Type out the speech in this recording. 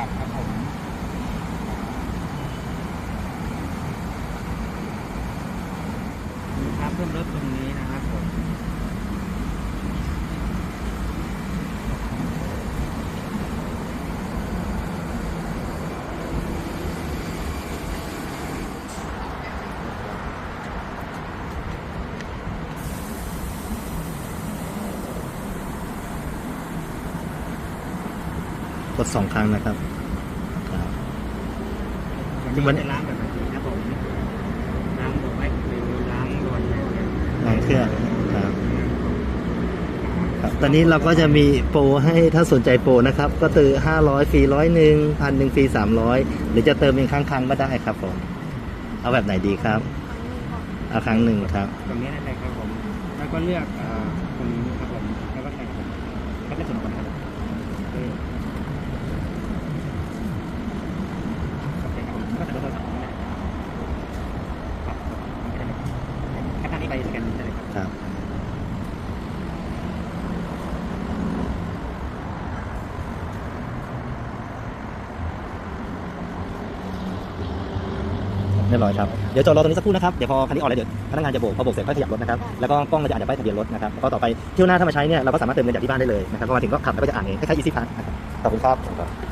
กลัครับผมครับเพิ่มรถตรงนี้นะครับผม กดสองครั้งนะครับครับวันนี้จะล้างแบบไหนครับผมล้างแบบไว้คือล้างด่วนเลยเนี่ยลองเครื่องครับครับตอนนี้เราก็จะมีโปรให้ถ้าสนใจโปรนะครับ ก็ตือ500ฟรีร้อยหนึ่งพันหนึ่งฟรีสามร้อยหรือจะเติมเป็นครั้งครั้งๆก็ได้ครับผม เอาแบบไหนดีครับ เอาครั้งหนึ่งครับตรงนี้นั่นเลยครับผม แล้วก็เลือกเอ่อตรงนี้ครับผม แล้วก็ใส่ครับผมก็จะส่วนก่อนครับโอเคโอเคครับผมก็จะโทรศัพท์ของนี่ครับแค่หน้านี้ไป สแกนได้เลยครับ ครับ เรียบร้อยครับ เดี๋ยวจอดรอตรงนี้สักครู่นะครับ เดี๋ยวพอคันนี้ออกแล้วเดี๋ยวพนักงานจะโบก พอโบกเสร็จก็ขยับรถนะครับ แล้วก็กล้องก็จะอ่านจากป้ายทะเบียนรถนะครับแล้วก็ต่อไปเที่ยวหน้าถ้ามาใช้เนี่ยเราก็สามารถเติมเงินจากที่บ้านได้เลยนะครับพอมาถึงก็ขับแล้วก็จะอ่านเองคล้ายๆ easy pass นะครับขอบคุณครับ